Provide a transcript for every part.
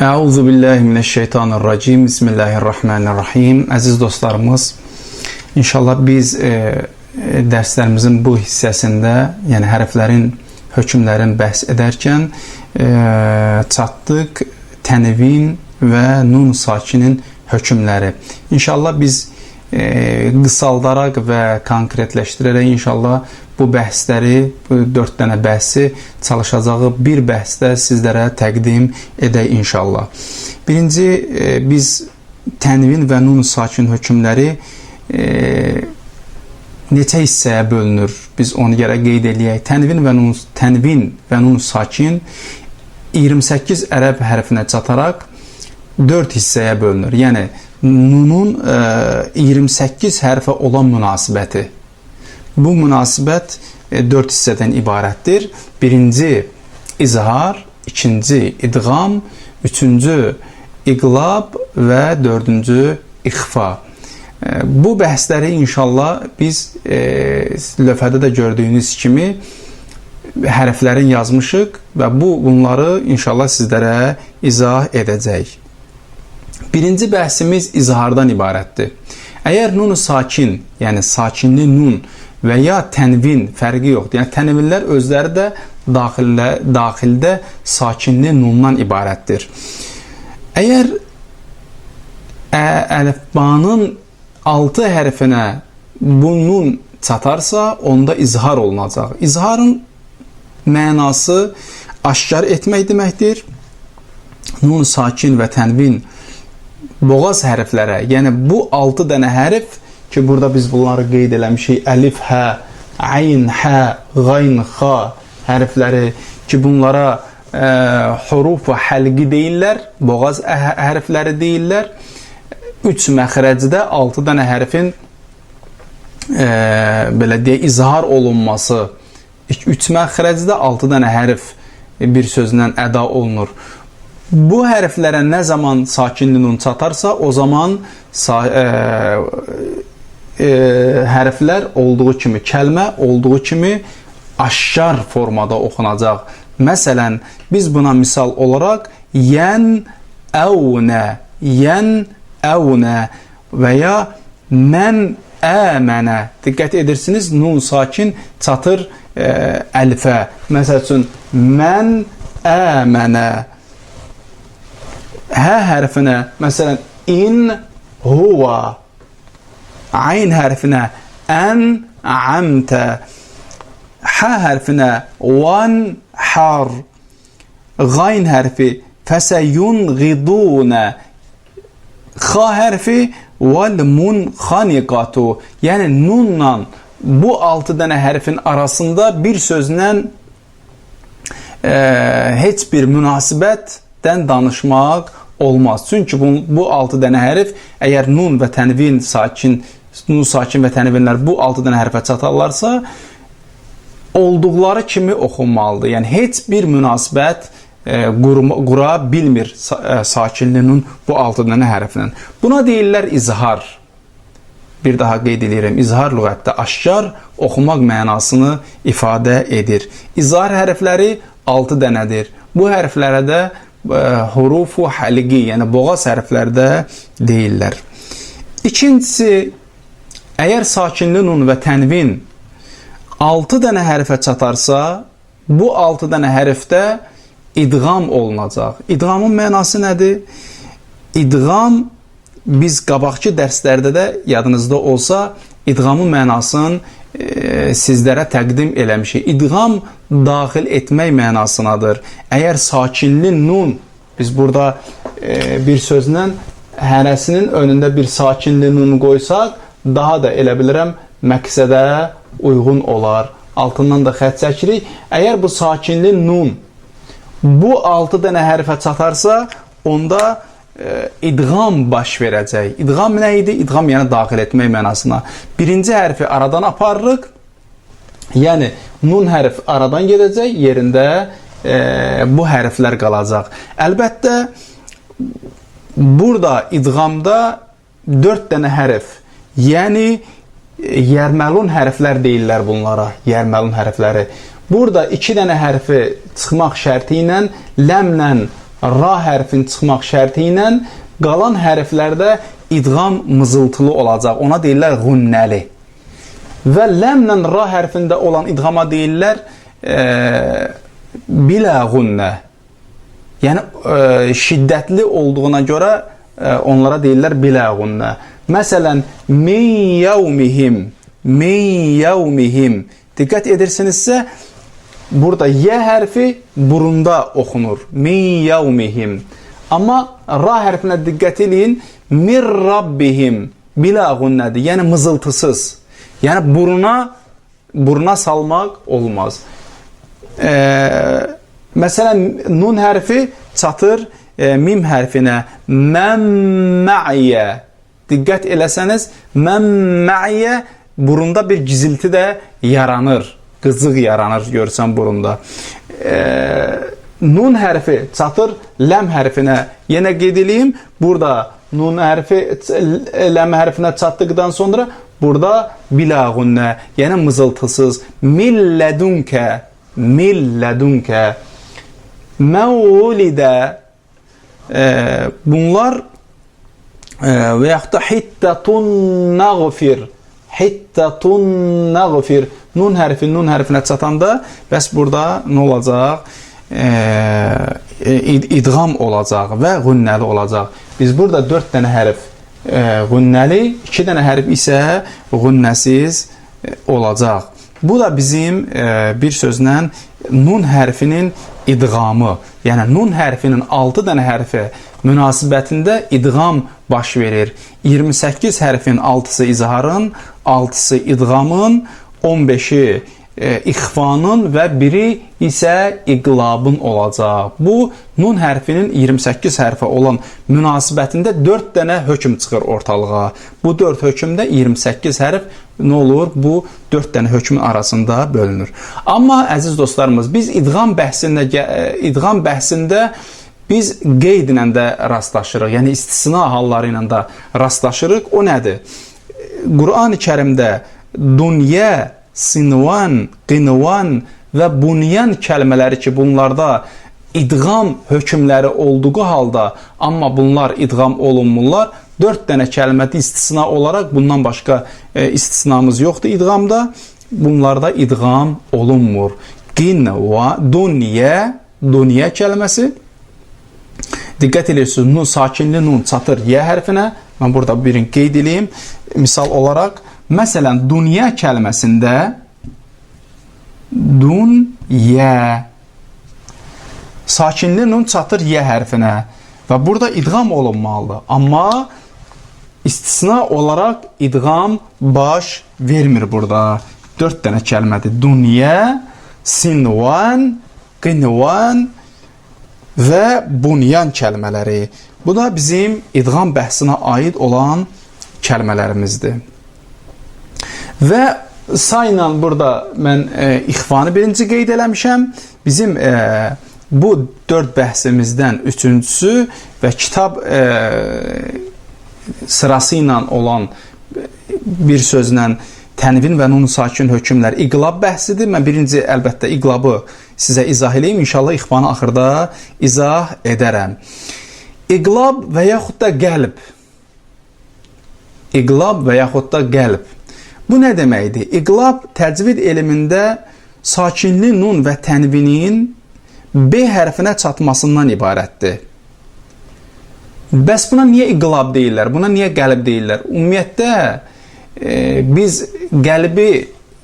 Euzu billahi mineşşeytanirracim. Bismillahirrahmanirrahim. Əziz dostlarımız, inşallah biz e, dərslərimizin bu hissəsində, yəni hərflərin, hökmlərin bəhs edərkən e, çatdıq tənvin və nun sakinin hökmləri. İnşallah biz e, qısaldaraq və konkretləşdirərək inşallah bu bəhsləri, bu 4 dənə bəhsi çalışacağı bir bəhsdə sizlərə təqdim edək inşallah. Birinci e, biz tənvin və nun sakin hökmləri e, neçə hissəyə bölünür? Biz onu yerə qeyd eləyək. Tənvin və nun tənvin və nun sakin 28 ərəb hərfinə çataraq 4 hissəyə bölünür. Yəni nunun e, 28 hərfə olan münasibəti. Bu münasibət 4 hissədən ibarətdir. Birinci izhar, ikinci idğam, üçüncü iqlab və dördüncü ixfa. E, Bu bəhsləri inşallah biz e, lövhədə də gördüyünüz kimi hərflərin yazmışıq və bu bunları inşallah sizlərə izah edəcək. Birinci bəhsimiz izhardan ibarətdir. Əgər nun sakin, yəni sakinli nun və ya tənvin fərqi yoxdur. Yəni tənvinlər özləri də daxildə daxildə sakinli nundan ibarətdir. Əgər ə, əlifbanın 6 hərfinə bu çatarsa, onda izhar olunacaq. İzharın mənası aşkar etmək deməkdir. Nun sakin və tənvin boğaz hərflərə, yəni bu 6 dənə hərf ki, burada biz bunları qeyd eləmişik. Əlif, hə, ayn, hə, qayn, xa hərfləri ki, bunlara ə, huruf və həlqi deyirlər, boğaz hə, hərfləri deyirlər. 3 məxrəcdə 6 dənə hərfin ə, belə deyə izhar olunması 3 məxrəcdə 6 dənə hərf bir sözlə əda olunur. Bu hərflərə nə zaman sakinli nun çatarsa, o zaman sa ə, e, hərflər olduğu kimi, kəlmə olduğu kimi aşkar formada oxunacaq. Məsələn, biz buna misal olaraq yen əvnə, yen əvnə və ya mən əmənə. Diqqət edirsiniz, nun sakin çatır e, əlifə. Məsəl üçün, mən əmənə. Hə hərfinə, məsələn, in huva. Ayn hərfinə ən amtə. Hə hərfinə van har. Qayn hərfi fəsəyunğidunə. Xa hərfi vel munxaniqatu. Yəni nunla bu 6 dənə hərfin arasında bir sözlə e, heç bir münasibətdən danışmaq olmaz. Çünki bu, bu 6 dənə hərf əgər nun və tənvin sakin nun sakin və tənvinlər bu 6 dənə hərfə çatarlarsa olduqları kimi oxunmalıdır. Yəni heç bir münasibət e, qura bilmir e, sakinlinin bu 6 dənə hərflə. Buna deyirlər izhar. Bir daha qeyd edirəm. İzhar lüğətdə aşkar oxumaq mənasını ifadə edir. İzhar hərfləri 6 dənədir. Bu hərflərə də hurufu həlqi, yəni boğaz hərfləri də deyirlər. İkincisi Əgər sakinli nun və tənvin 6 dənə hərfə çatarsa, bu 6 dənə hərfdə idğam olunacaq. İdğamın mənası nədir? İdğam biz qabaqki dərslərdə də yadınızda olsa, idğamın mənasını e, sizlərə təqdim eləmişik. İdğam daxil etmək mənasınadır. Əgər sakinli nun biz burada e, bir sözlə hərəsinin önündə bir sakinli nun qoysaq, daha da elə bilirəm məqsədə uyğun olar. Altından da xətt çəkirik. Əgər bu sakinli nun bu 6 dənə hərfə çatarsa, onda idğam baş verəcək. İdğam nə idi? İdğam yəni daxil etmək mənasına. Birinci hərfi aradan aparırıq. Yəni nun hərf aradan gedəcək, yerində e, bu hərflər qalacaq. Əlbəttə burada idğamda 4 dənə hərf Yəni yərməlun hərflər deyirlər bunlara, yərməlun hərfləri. Burada 2 dənə hərfi çıxmaq şərti ilə ləmlə ra hərfin çıxmaq şərti ilə qalan hərflərdə idğam mızıltılı olacaq. Ona deyirlər gunnəli. Və ləmlə ra hərfində olan idğama deyirlər e, bilə gunnə. Yəni e, şiddətli olduğuna görə e, onlara deyirlər bilə gunnə. Məsələn, min yevmihim, min yevmihim. Diqqət edirsinizsə, burada y hərfi burunda oxunur. Min yevmihim. Amma ra hərfinə diqqət eləyin. Mir rabbihim bilə gunnədir. Yəni mızıltısız. Yəni buruna buruna salmaq olmaz. Ee, məsələn nun hərfi çatır e, mim hərfinə. Mən mə'yə. Diqqət eləsəniz, mən mə'yə burunda bir gizilti də yaranır. Qızıq yaranır görsən burunda. Ee, nun hərfi çatır ləm hərfinə. Yenə qeyd edeyim, burada nun hərfi ləm hərfinə çatdıqdan sonra burada bilağunnə, yəni mızıltısız millədunkə, millədunkə məvulidə e, bunlar e, və yaxud da hittətun nəğfir hittətun nəğfir nun hərfi nun hərfinə çatanda bəs burada nə olacaq? E, id idğam olacaq və günnəli olacaq. Biz burada 4 dənə hərf e, günnəli, 2 dənə hərf isə günnəsiz e, olacaq. Bu da bizim e, bir sözlə nun hərfinin idğamı, yəni nun hərfinin 6 dənə hərfi münasibətində idğam baş verir. 28 hərfin 6-sı izharın, 6-sı idğamın, 15-i e, ixfanın və biri isə iqlabın olacaq. Bu nun hərfinin 28 hərfə olan münasibətində 4 dənə hökm çıxır ortalığa. Bu 4 hökmdə 28 hərf nə olur? Bu 4 dənə hökmün arasında bölünür. Amma əziz dostlarımız, biz idğam bəhsində idğam bəhsində biz qeydlə də rastlaşırıq. Yəni istisna halları ilə də rastlaşırıq. O nədir? Qurani-Kərimdə dunya sinvan, qinvan və bunyan kəlmələri ki, bunlarda idğam hökmləri olduğu halda, amma bunlar idğam olunmurlar. 4 dənə kəlmədə istisna olaraq bundan başqa e, istisnamız yoxdur idğamda. Bunlarda idğam olunmur. Qinva, dunya, dunya kəlməsi Diqqət edirsiniz, nun sakinli nun çatır y hərfinə. Mən burada birini qeyd edeyim. Misal olaraq Məsələn, dünya kəlməsində dünya sakinli nun çatır y hərfinə və burada idğam olunmalıdır. Amma istisna olaraq idğam baş vermir burada. 4 dənə kəlmədir. Dünya, sinvan, qinvan və bunyan kəlmələri. Bu da bizim idğam bəhsinə aid olan kəlmələrimizdir. Və sayla burada mən e, ixfanı birinci qeyd eləmişəm. Bizim e, bu 4 bəhsimizdən üçüncüsü və kitab e, sırası ilə olan bir sözlə tənvin və nun sakin hökmlər iqlab bəhsidir. Mən birinci əlbəttə iqlabı sizə izah eləyim. İnşallah ixfanı axırda izah edərəm. İqlab və yaxud da qəlb. İqlab və yaxud da qəlb. Bu nə deməkdir? İqlab təcvid elmində sakinli nun və tənvinin B hərfinə çatmasından ibarətdir. Bəs buna niyə iqlab deyirlər? Buna niyə qəlb deyirlər? Ümumiyyətlə e, biz qəlbi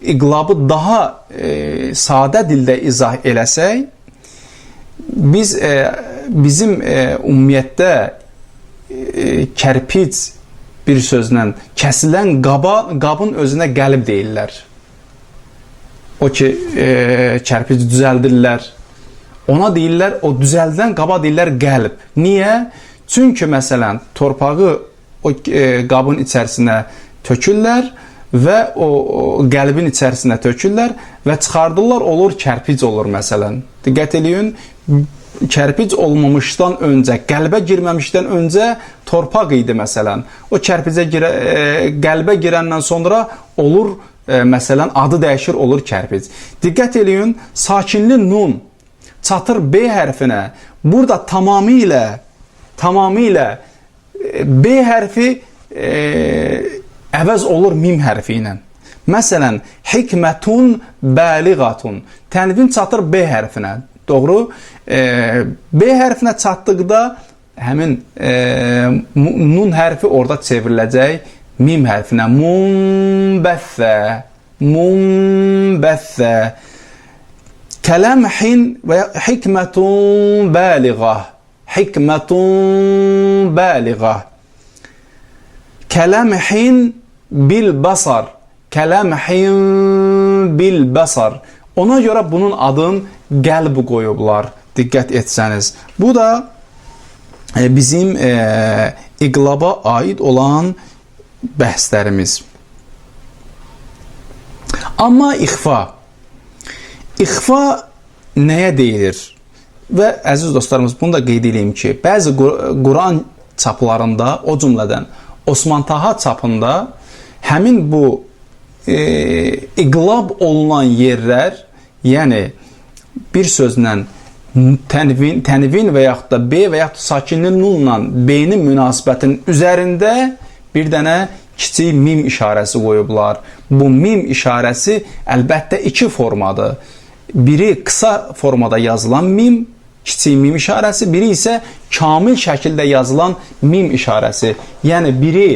iqlabı daha e, sadə dildə izah eləsək, biz e, bizim e, ümumiyyətlə e, kərpic bir sözlə kəsilən qaba, qabın özünə qəlb deyirlər. O ki, e, kərpic düzəldirlər. Ona deyirlər, o düzəldilən qaba deyirlər qəlb. Niyə? Çünki məsələn, torpağı o e, qabın içərisinə tökürlər o, o qəlbin içərisinə tökürlər və çıxardırlar, olur kərpic olur məsələn. Diqqət eləyin, kərpic olmamışdan öncə, qəlbə girməmişdən öncə torpaq idi məsələn. O kərpicə girə, e, qəlbə girəndən sonra olur e, məsələn adı dəyişir olur kərpic. Diqqət eləyin, sakinli nun çatır B hərfinə. Burada tamamilə tamamilə e, B hərfi e, əvəz olur mim hərfi ilə. Məsələn, hikmətun bəliğatun. Tənvin çatır B hərfinə. Doğru? E, B hərfinə çatdıqda həmin e, nun hərfi orada çevriləcək mim hərfinə. Munbəthə. Munbəthə. Kələmhin və hikmətun bəliğah. Hikmətun bəliğah. Kələmhin bil basar. Kələmhin bil basar. Ona görə bunun adın qəlb qoyublar. Diqqət etsəniz. Bu da e, bizim e, iqlaba aid olan bəhslərimiz. Amma ixfa. İxfa nəyə deyilir? Və əziz dostlarımız, bunu da qeyd edeyim ki, bəzi Qur- Quran çaplarında, o cümlədən Osman Taha çapında həmin bu e, iqlab olunan yerlər, yəni bir sözlə tənvin, tənvin və yaxud da B və yaxud da sakinli nunla B-nin münasibətinin üzərində bir dənə kiçik mim işarəsi qoyublar. Bu mim işarəsi əlbəttə iki formadır. Biri qısa formada yazılan mim, kiçik mim işarəsi, biri isə kamil şəkildə yazılan mim işarəsi. Yəni biri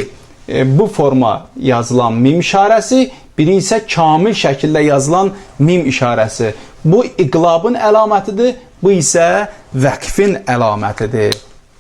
bu forma yazılan mim işarəsi, biri isə kamil şəkildə yazılan mim işarəsi. Bu iqlabın əlamətidir, bu isə vəqfin əlamətidir.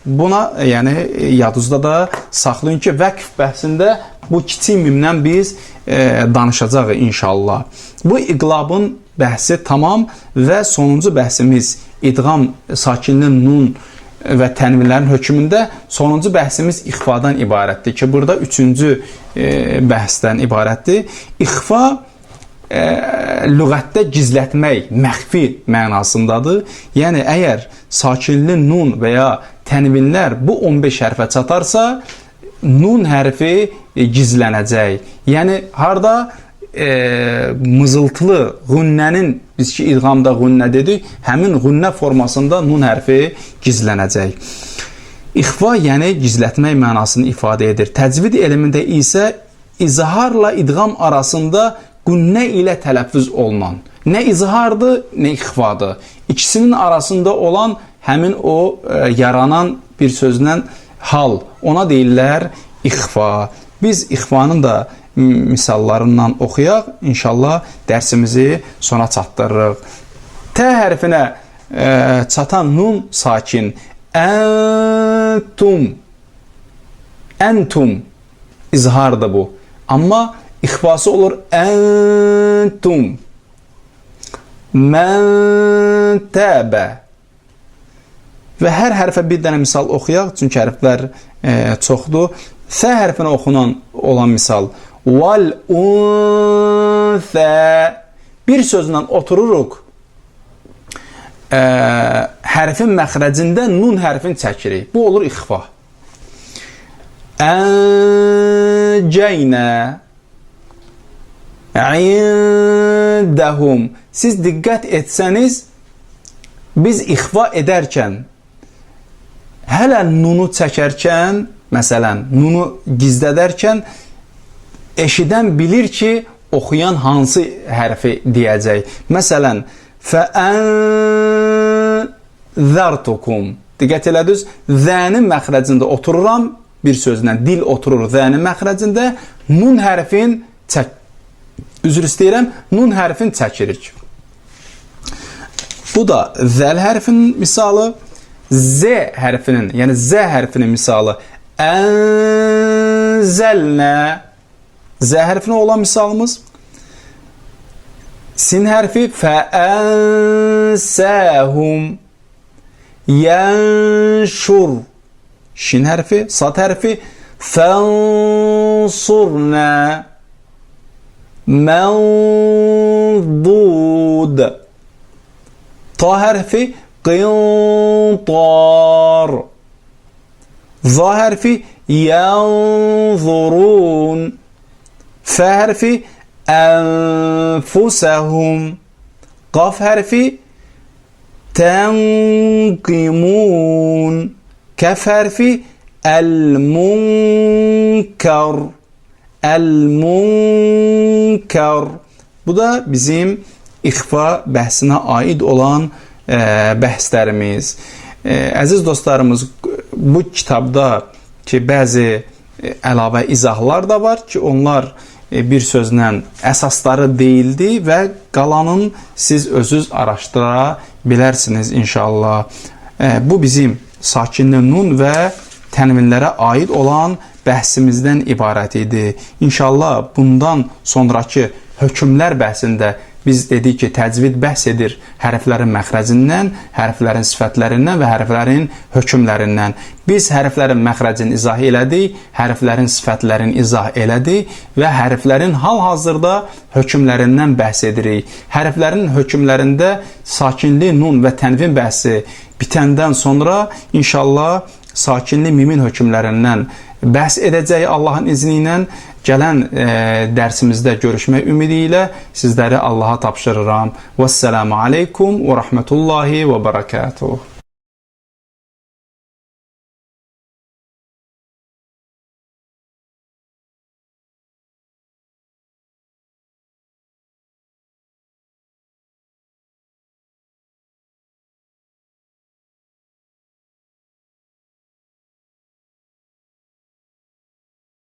Buna yəni yadınızda da saxlayın ki, vəqf bəhsində bu kiçik mimdən biz e, danışacağıq inşallah. Bu iqlabın bəhsi tamam və sonuncu bəhsimiz idğam sakinli nun və tənvinlərin hökmündə sonuncu bəhsimiz ixfadan ibarətdir ki, burada üçüncü e, bəhsdən ibarətdir. İxfa e, lüğətdə gizlətmək, məxfi mənasındadır. Yəni əgər sakinli nun və ya tənvinlər bu 15 hərfə çatarsa, nun hərfi gizlənəcək. Yəni harda e, mızıltılığunnənin biz ki idğamdağunnə dedik, həminğunnə formasında nun hərfi gizlənəcək. İxfa yəni gizlətmək mənasını ifadə edir. Təcvid elmində isə izharla idğam arasında qunnə ilə tələffüz olunan nə izhardır, nə ixfadır. İkisinin arasında olan həmin o e, yaranan bir sözlə hal. Ona deyirlər ixfa. Biz ixfanın da misallarından oxuyaq. İnşallah dərsimizi sona çatdırırıq. T hərfinə e, çatan nun sakin. Entum. Entum izhardır bu. Amma ixfası olur entum. Mən təbə. Və hər hərfə bir dənə misal oxuyaq, çünki hərflər e, çoxdur. Sə hərfinə oxunan olan misal val unsə bir sözlə otururuq. E, hərfin məxrəcində nun hərfin çəkirik. Bu olur ixfa. Ənceynə indəhum siz diqqət etsəniz biz ixfa edərkən hələ nunu çəkərkən məsələn nunu gizlədərkən eşidən bilir ki oxuyan hansı hərfi deyəcək. Məsələn fəənzərtukum diqqət elədiniz zənin məxrəcində otururam bir sözlə dil oturur zənin məxrəcində nun hərfin çək üzr istəyirəm, nun hərfin çəkirik. Bu da zəl hərfinin misalı, z hərfinin, yəni z hərfinin misalı. Ənzəlnə Z harfine olan misalımız sin harfi feensehum yenşur. Şin harfi sat harfi fensurna mendud. Ta harfi qintar za harfi yanzurun F hərfi Ənfusəhum Qaf hərfi Tənqimun Kəf hərfi Əl-munkar Əl-munkar Bu da bizim ixfa bəhsinə aid olan ə, bəhslərimiz. Ə, əziz dostlarımız, bu kitabda ki, bəzi e, əlavə izahlar da var ki, onlar ə, bir sözlə əsasları deyildi və qalanın siz özünüz araşdıra bilərsiniz inşallah. E, bu bizim sakinli nun və tənvinlərə aid olan bəhsimizdən ibarət idi. İnşallah bundan sonrakı hökmlər bəhsində biz dedik ki, təcvid bəhs edir hərflərin məxrəcindən, hərflərin sifətlərindən və hərflərin hökmlərindən. Biz hərflərin məxrəcini izah elədik, hərflərin sifətlərini izah elədik və hərflərin hal-hazırda hökmlərindən bəhs edirik. Hərflərin hökmlərində sakinli nun və tənvin bəhsi bitəndən sonra inşallah sakinli mimin hökmlərindən bəhs edəcək Allahın izni ilə gələn e, dərsimizdə görüşmək ümidi ilə sizləri Allaha tapşırıram. Vəssalamu aleykum və rahmetullahi və barakatuh.